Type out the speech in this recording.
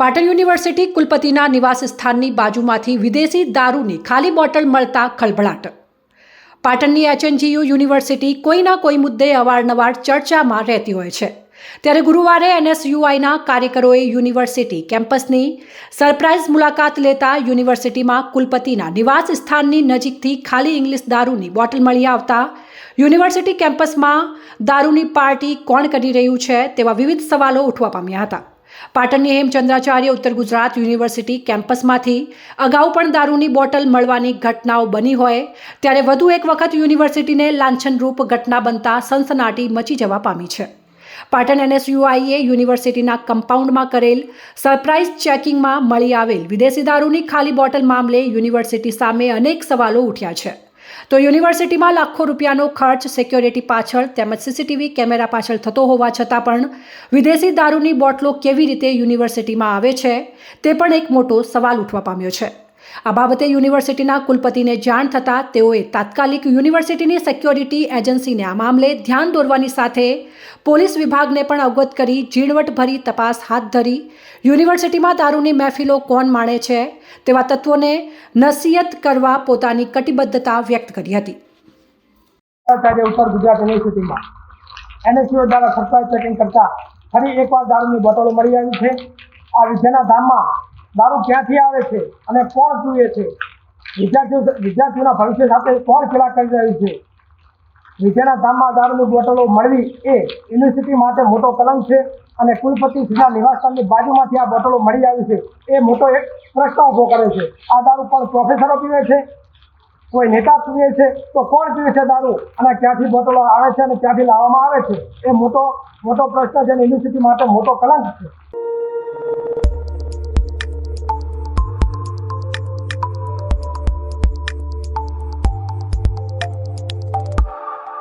Patan university કુલપતિના નિવાસ સ્થાનની બાજુમાંથી વિદેશી દારૂની ખાલી બોટલ મળતા ખળભળાટ પાટણની એચએનજીયુ યુનિવર્સિટી કોઈના કોઈ મુદ્દે અવારનવાર ચર્ચામાં રહેતી હોય છે. ત્યારે ગુરુવારે એનએસયુઆઈના કાર્યકરોએ યુનિવર્સિટી કેમ્પસની સરપ્રાઇઝ મુલાકાત લેતા યુનિવર્સિટીમાં કુલપતિના નિવાસ સ્થાનની નજીકથી ખાલી ઇંગ્લિશ દારૂની બોટલ મળી આવતા યુનિવર્સિટી કેમ્પસમાં દારૂની પાર્ટી કોણ કરી રહ્યું છે તેવા વિવિધ સવાલો ઉઠવા પામ્યા હતા. પાટણની હેમચંદ્રાચાર્ય ઉત્તર ગુજરાત યુનિવર્સિટી કેમ્પસમાંથી અગાઉ પણ દારૂની બોટલ મળવાની ઘટનાઓ બની હોય, ત્યારે વધુ એક વખત યુનિવર્સિટીને લાંછનરૂપ ઘટના બનતા સનસનાટી મચી જવા પામી છે. પાટણ એનએસયુઆઈએ યુનિવર્સિટીના કમ્પાઉન્ડમાં કરેલ સરપ્રાઇઝ ચેકિંગમાં મળી આવેલ વિદેશી દારૂની ખાલી બોટલ મામલે યુનિવર્સિટી સામે અનેક સવાલો ઉઠ્યા છે. તો યુનિવર્સિટીમાં લાખો રૂપિયાનો ખર્ચ સિક્યોરિટી પાછળ તેમજ સીસીટીવી કેમેરા પાછળ થતો હોવા છતાં પણ વિદેશી દારૂની બોટલો કેવી રીતે યુનિવર્સિટીમાં આવે છે તે પણ એક મોટો સવાલ ઉઠવા પામ્યો છે. આ બાબતે યુનિવર્સિટીના કુલપતિને જાણ થતાં તેઓએ તાત્કાલિક યુનિવર્સિટીની સિક્યોરિટી એજન્સીને આ મામલે ધ્યાન દોરવાની સાથે પોલીસ વિભાગને પણ અવગત કરી ઝીણવટભરી તપાસ હાથ ધરી. યુનિવર્સિટીમાં દારૂની મહેફિલો કોણ માણે છે તેવા તત્વોને નસીહત કરવા પોતાની કટિબદ્ધતા વ્યક્ત કરી હતી. ઉત્તર ગુજરાત યુનિવર્સિટીમાં એનએસયુઓ દ્વારા સરપ્રાઇઝ ચેકિંગ કરતા ફરી એકવાર દારૂની બોટલો મળી આવી છે. આ વિદ્યાના ધામમાં દારૂ ક્યાંથી આવે છે અને કોણ પીવે છે? વિદ્યાર્થીઓ વિદ્યાર્થીઓના ભવિષ્ય સાથે કોણ ખેલા કરી રહ્યું છે? વિદ્યાના ધામમાં દારૂની બોટલો મળવી એ યુનિવર્સિટી માટે મોટો કલંક છે અને કુલપતિ સીધા નિવાસસ્થાનની બાજુમાંથી આ બોટલો મળી આવી છે. એ મોટો એક પ્રશ્ન ઊભો કરે છે. આ દારૂ પણ પ્રોફેસરો પીવે છે? કોઈ નેતા પીવે છે? તો કોણ પીવે છે દારૂ? અને ક્યાંથી બોટલો આવે છે અને ક્યાંથી લાવવામાં આવે છે? એ મોટો મોટો પ્રશ્ન છે અને યુનિવર્સિટી માટે મોટો કલંક છે.